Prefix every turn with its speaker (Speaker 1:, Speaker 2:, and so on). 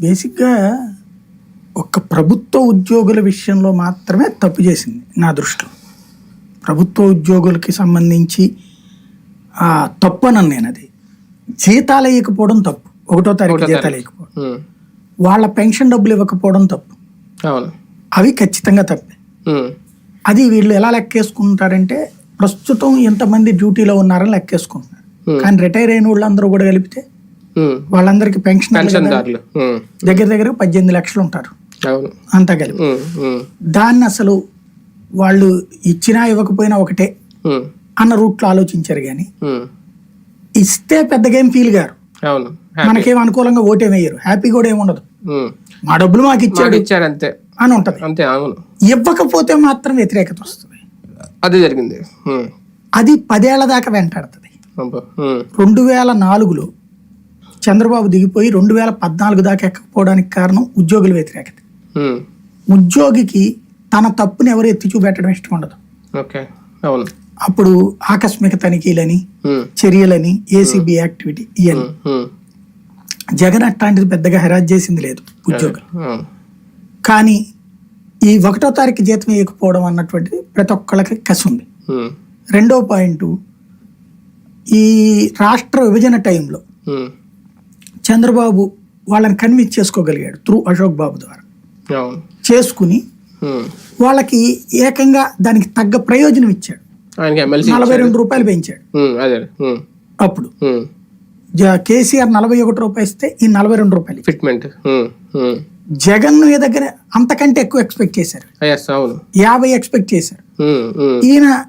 Speaker 1: బేసిక్గా ఒక్క ప్రభుత్వ ఉద్యోగుల విషయంలో మాత్రమే తప్పు చేసింది నా దృష్టిలో. ప్రభుత్వ ఉద్యోగులకి సంబంధించి తప్పు అనను నేను అది జీతాలు వేయకపోవడం తప్పు. ఒకటో తారీఖు జీతాలు. వేయకపోవడం. వాళ్ళ పెన్షన్ డబ్బులు ఇవ్వకపోవడం తప్పు. అవి ఖచ్చితంగా తప్పే. అది వీళ్ళు ఎలా లెక్కేసుకుంటారంటే ప్రస్తుతం ఎంతమంది డ్యూటీలో ఉన్నారని లెక్కేసుకుంటున్నారు. కానీ రిటైర్ అయిన వాళ్ళందరూ కూడా కలిపితే వాళ్ళందరికీ పెన్షన్ దగ్గర దగ్గర పద్దెనిమిది లక్షలు ఉంటారు. అంతా కలిపి. దాన్ని అసలు వాళ్ళు ఇచ్చినా ఇవ్వకపోయినా ఒకటే అన్న రూట్లో ఆలోచించారు కానీ ఇస్తే పెద్దగా ఏం ఫీల్ గారు. మనకేం అనుకూలంగా ఓటేం వేయరు. హ్యాపీ కూడా ఏమి ఉండదు.
Speaker 2: ఉమ్,
Speaker 1: మా డబ్బులు మాకు ఇచ్చాడు
Speaker 2: ఇచ్చారు అంతే.
Speaker 1: అని ఉంటది.
Speaker 2: అంతే అవును.
Speaker 1: ఇవ్వకపోతే మాత్రం వ్యతిరేకత వస్తుంది.
Speaker 2: అది జరిగింది.
Speaker 1: అది పదేళ్ళ దాకా వెంటాడుతుంది. రెండు వేల నాలుగులో చంద్రబాబు దిగిపోయి రెండు వేల పద్నాలుగు దాకా ఎక్కకపోవడానికి కారణం ఉద్యోగుల వ్యతిరేకత. ఉద్యోగికి తన తప్పుని ఎవరు ఎత్తి చూపెట్టడం ఇష్టం ఉండదు. అప్పుడు ఆకస్మిక తనిఖీలని చర్యలని ఏసీబీ యాక్టివిటీ ఇవన్నీ జగన్ అట్లాంటిది పెద్దగా హెరాజ్ చేసింది లేదు ఉద్యోగులు. కానీ ఈ ఒకటో తారీఖు జీతం వేయకపోవడం అన్నటువంటిది ప్రతి ఒక్కళ్ళకి కసి ఉంది రెండో పాయింట్ ఈ రాష్ట్ర విభజన టైంలో చంద్రబాబు వాళ్ళని కన్విన్స్ చేసుకోగలిగాడు త్రూ అశోక్ బాబు ద్వారా. చేసుకుని వాళ్ళకి ఏకంగా దానికి తగ్గ ప్రయోజనం ఇచ్చాడు. నలభై రెండు రూపాయలు పెంచాడు. అప్పుడు. కేసీఆర్ నలభై ఒకటి రూపాయలు ఇస్తే ఈ నలభై రెండు రూపాయలు.
Speaker 2: ఫిట్మెంట్
Speaker 1: జగన్ మీ దగ్గర అంతకంటే ఎక్కువ ఎక్స్పెక్ట్ చేశారు. యాభై ఎక్స్పెక్ట్ చేశారు. ఈయన